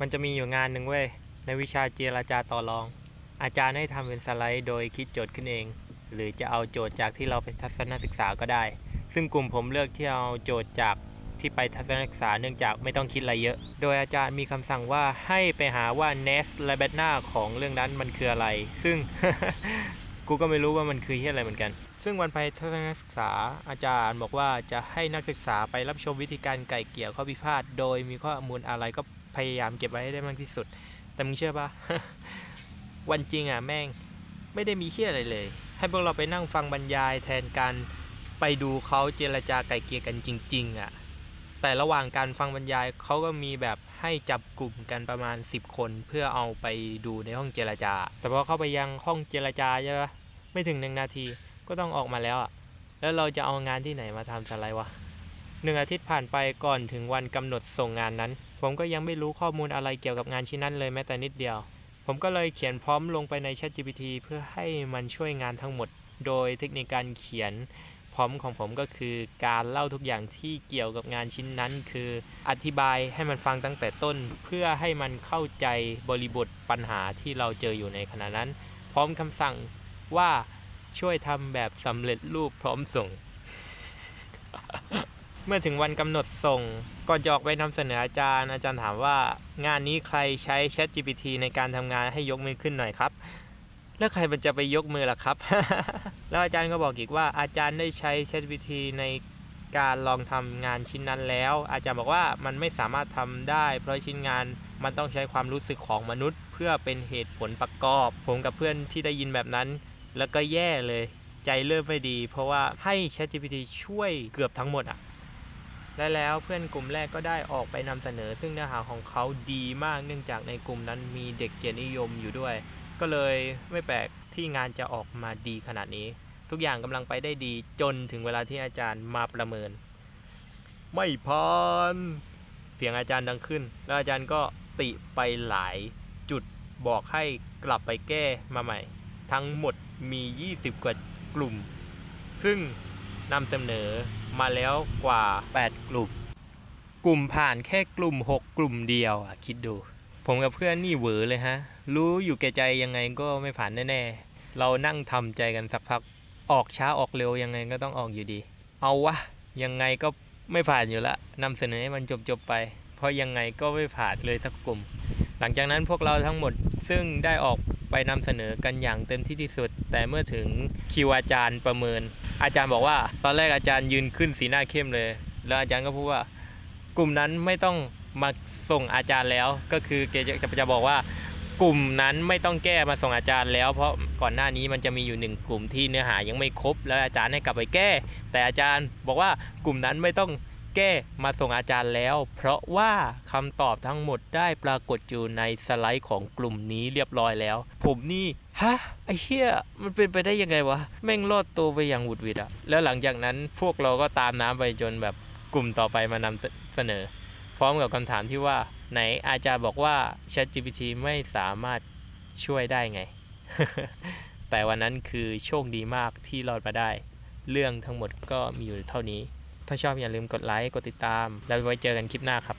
มันจะมีอยู่งานหนึ่งเว้ย ในวิชาเจรจาต่อรอง อาจารย์ให้ทำเป็นสไลด์โดยคิดโจทย์ขึ้นเอง หรือจะเอาโจทย์จากที่เราไปทัศนศึกษาก็ได้ ซึ่งกลุ่มผมเลือกที่เอาโจทย์จากที่ไปทัศนศึกษาเนื่องจากไม่ต้องคิดอะไรเยอะ โดยอาจารย์มีคำสั่งว่าให้ไปหาว่า n e s และ b e t n a ของเรื่องนั้นมันคืออะไร ซึ่ง กูก็ไม่รู้ว่ามันคือที่อะไรเหมือนกัน ซึ่งวันไปทัศนศึกษาอาจารย์บอกว่าจะให้นักศึกษาไปรับชมวิธีการไก่เกี่ยวข้อพิพาทโดยมีข้อมูลอะไรก็ พยายามเก็บไว้ให้ได้มากที่สุด แต่มึงเชื่อปะวันจริงอะแม่งไม่ได้มีเชี่ยอะไรเลย ให้พวกเราไปนั่งฟังบรรยายแทนการไปดูเขาเจรจาไก่เกลียกันจริง ๆ อะ แต่ระหว่างการฟังบรรยายเขาก็มีแบบให้จับกลุ่มกันประมาณ 10 คน เพื่อเอาไปดูในห้องเจรจา แต่พอเข้าไปยังห้องเจรจาใช่ปะไม่ถึงหนึ่งนาทีก็ต้องออกมาแล้วอะ แล้วเราจะเอางานที่ไหนมาทำสไลด์วะ หนึ่งอาทิตย์ผ่านไปก่อนถึงวันกำหนดส่งงานนั้น ผมก็ยังไม่รู้ข้อมูลอะไรเกี่ยวกับงานชิ้นนั้นเลยแม้แต่นิดเดียว ผมก็เลยเขียนพร้อมลงไปใน ChatGPT เพื่อให้มันช่วยงานทั้งหมด โดยเทคนิคการเขียนพร้อมของผมก็คือการเล่าทุกอย่างที่เกี่ยวกับงานชิ้นนั้น คืออธิบายให้มันฟังตั้งแต่ต้น เพื่อให้มันเข้าใจบริบทปัญหาที่เราเจออยู่ในขณะนั้น พร้อมคำสั่งว่าช่วยทำแบบสำเร็จรูปพร้อมส่ง เมื่อถึงวันกำหนดส่งก่อนจะออกไปนำเสนออาจารย์ อาจารย์ถามว่า งานนี้ใครใช้ ChatGPT ในการทำงานให้ยกมือขึ้นหน่อยครับ แล้วใครมันจะไปยกมือล่ะครับ แล้วอาจารย์ก็บอกอีกว่าอาจารย์ได้ใช้ ChatGPT ในการลองทำงานชิ้นนั้นแล้ว อาจารย์บอกว่ามันไม่สามารถทำได้ เพราะชิ้นงานมันต้องใช้ความรู้สึกของมนุษย์ เพื่อเป็นเหตุผลประกอบ ผมกับเพื่อนที่ได้ยินแบบนั้น แล้วก็แย่เลย ใจเริ่มไม่ดี เพราะว่าให้ ChatGPT ช่วยเกือบทั้งหมดอะ และแล้วเพื่อนกลุ่มแรกก็ได้ออกไปนำเสนอ ซึ่งเนื้อหาของเขาดีมากเนื่องจากในกลุ่มนั้นมีเด็กเกียรตินิยมอยู่ด้วย ก็เลยไม่แปลกที่งานจะออกมาดีขนาดนี้ ทุกอย่างกำลังไปได้ดีจนถึงเวลาที่อาจารย์มาประเมิน ไม่ผ่านเสียงอาจารย์ดังขึ้น แล้วอาจารย์ก็ติไปหลายจุดบอกให้กลับไปแก้มาใหม่ ทั้งหมดมี 20 กว่ากลุ่ม ซึ่ง นำเสนอมาแล้วกว่า 8 กลุ่ม กลุ่มผ่านแค่กลุ่ม 6 กลุ่มเดียวอะคิดดู ผมกับเพื่อนนี่เหวอเลยฮะ รู้อยู่แก่ใจยังไงก็ไม่ผ่านแน่ๆ เรานั่งทำใจกันสักพัก ออกช้าออกเร็วยังไงก็ต้องออกอยู่ดี เอาวะ ยังไงก็ไม่ผ่านอยู่ละนำเสนอให้มันจบๆไป เพราะยังไงก็ไม่ผ่านเลยสักกลุ่ม หลังจากนั้นพวกเราทั้งหมด ซึ่งได้ออกไปนำเสนอกันอย่างเต็มที่ที่สุด แต่เมื่อถึงคิวอาจารย์ประเมิน อาจารย์บอกว่า ตอนแรกอาจารย์ยืนขึ้นสีหน้าเข้มเลย แล้วอาจารย์ก็พูดว่ากลุ่มนั้นไม่ต้องมาส่งอาจารย์แล้ว ก็คือแกจะจะจะบอกว่ากลุ่มนั้นไม่ต้องแก้มาส่งอาจารย์แล้ว เพราะก่อนหน้านี้มันจะมีอยู่หนึ่งกลุ่มที่เนื้อหายังไม่ครบ แล้วอาจารย์ให้กลับไปแก้ แต่อาจารย์บอกว่ากลุ่มนั้นไม่ต้อง แก้มาส่งอาจารย์แล้ว เพราะว่าคำตอบทั้งหมดได้ปรากฏอยู่ในสไลด์ของกลุ่มนี้เรียบร้อยแล้ว ผมนี่ฮะไอ้เหี้ยมันเป็นไปได้ยังไงวะ แม่งรอดตัวไปอย่างหวุดหวิดอะแล้วหลังจากนั้นพวกเราก็ตามน้ำไปจนแบบกลุ่มต่อไปมานำเสนอ พร้อมกับคำถามที่ว่า ไหนอาจารย์บอกว่า ChatGPT ไม่สามารถช่วยได้ไง แต่วันนั้นคือโชคดีมากที่รอดมาได้ เรื่องทั้งหมดก็มีอยู่เท่านี้ ถ้าชอบอย่าลืมกดไลค์ กดติดตาม แล้วไว้เจอกันคลิปหน้าครับ